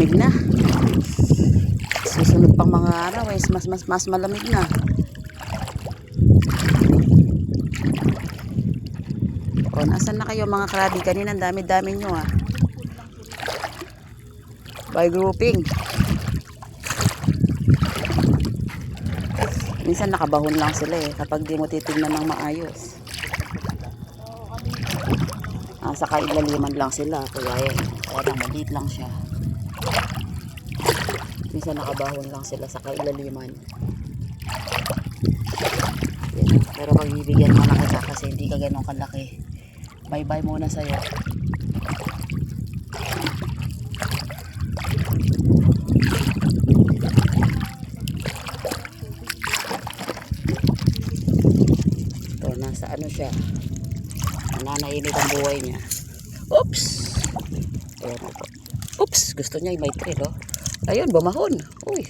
malamig na. Susunod pang mga araw, eh, mas, mas, mas malamig na. O, nasan na kayo mga krabi? Kanina, ang dami-dami nyo ah. By grouping. Minsan nakabahon lang sila eh, kapag di mo titignan ng maayos. Ah, sa kailaliman lang sila, kaya yan. Kaya lang, lang siya. Minsan nakabahon lang sila sa kailaliman. Yan. Pero pag bibigyan mo na kita kasi hindi ka ganun kalaki. Bye-bye muna sa'yo. Ito, nasa ano siya. Nananainit ang buhay niya. Oops! Ayan. Oops! Gusto niya may trail, oh. Ayun, bumahon. Uy.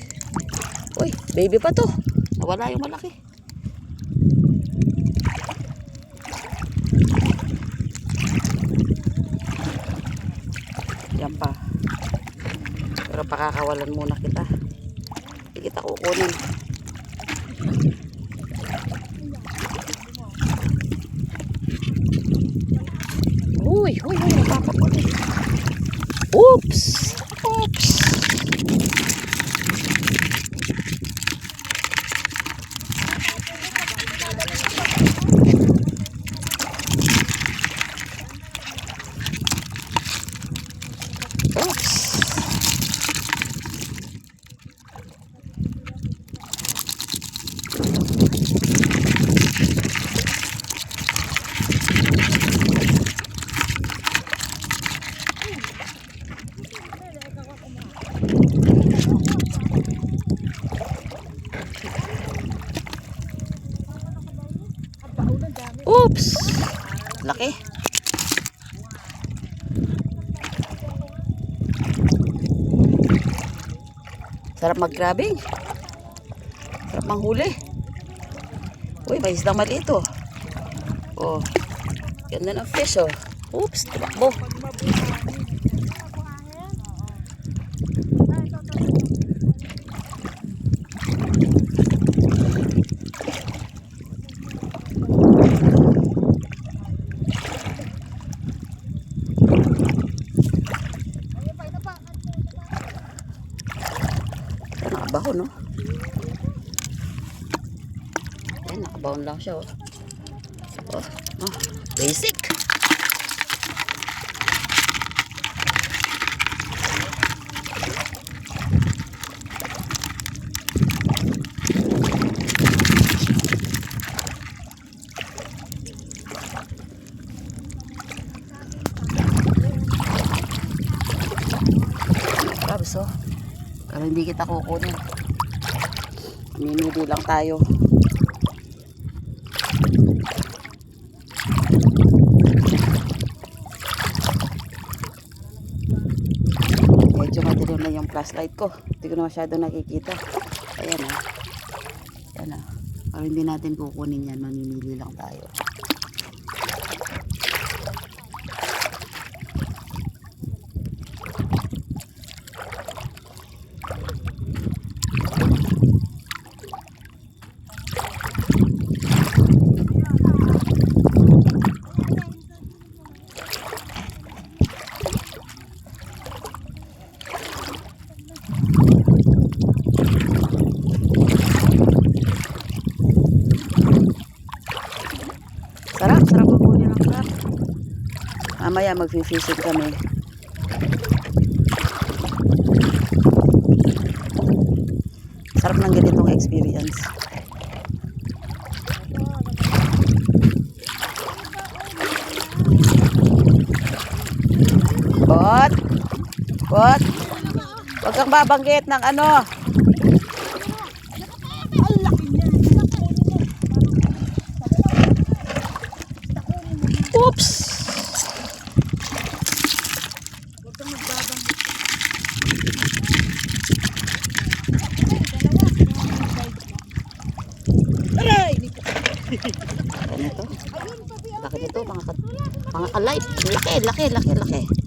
Uy, baby pa to. Nawala yung malaki. Yan pa. Pero pakakawalan muna kita. Hindi kita kukunin. Uy, uy, uy, napapakuli. Oops! Oops! Oops! Oops! Laki. Sarap mag-grabbing. Sarap manghuli. Uy, may isdang maliit oh. Oh. Ganda ng fish oh. Oops, tumakbo. Ayan, nakabahon, no? Ayan, nakabahon lang siya, oh. Oh, oh, basic. Crabs, oh. Pero hindi kita kukunin. Mimili lang tayo. Medyo madilim na yung flashlight ko. Hindi ko na masyado nakikita. Ayan ah. Ayan ah. Pero hindi natin kukunin yan. Mamimili lang tayo. Mamaya mag-fishing kami. Sarap ng ganitong experience. Bot! Bot! Huwag kang babanggit ng ano. Oops! Ano to? Laki nito, mga, ka, kalay. Laki, laki, laki, laki.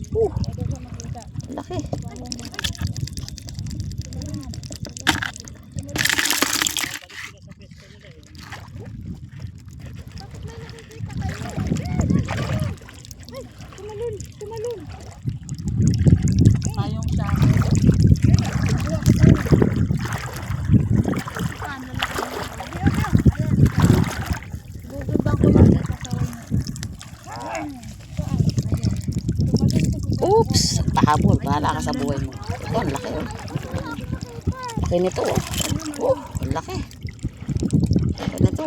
Pahabol. Bahala ka sa buhay mo. Ito, ang laki oh. Laki nito oh. Oh, ang laki. Laki nito.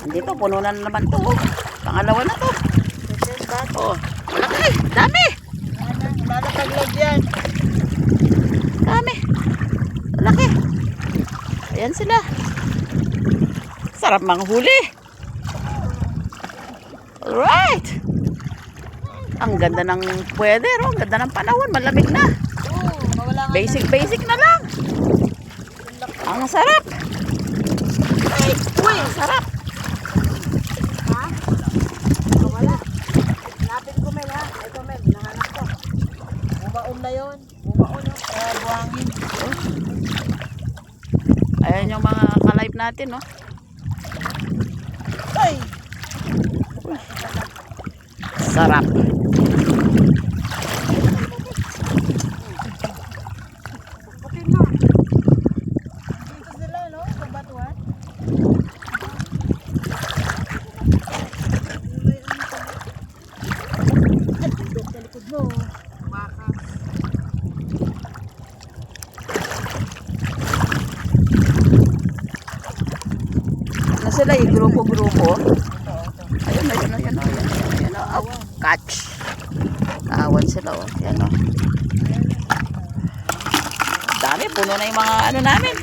Andito, puno na naman to. oh. Pangalawa na to. Oh, Dami. Lalapaglag yan. Dami. Malaki. Ayan sila. Sarap mga huli. Alright. Ang ganda ng weather, oh. Ang ganda ng panahon. Malamig na. Basic, basic na lang. Ang sarap. Uy! Ang sarap. Na yun. Bumaon yun. Kaya buhangin. Ayan yung mga ka-live natin, no? Ay! Sarap. No? Sa batuan. Ay, pindot sa likod mo. Baka. Yung grupo-grupo? Ayun, ayun, ayun, ayun, ayun, ayun, oh, catch. Awan sila, oh. Yan, oh. Dami, puno na yung mga ano namin.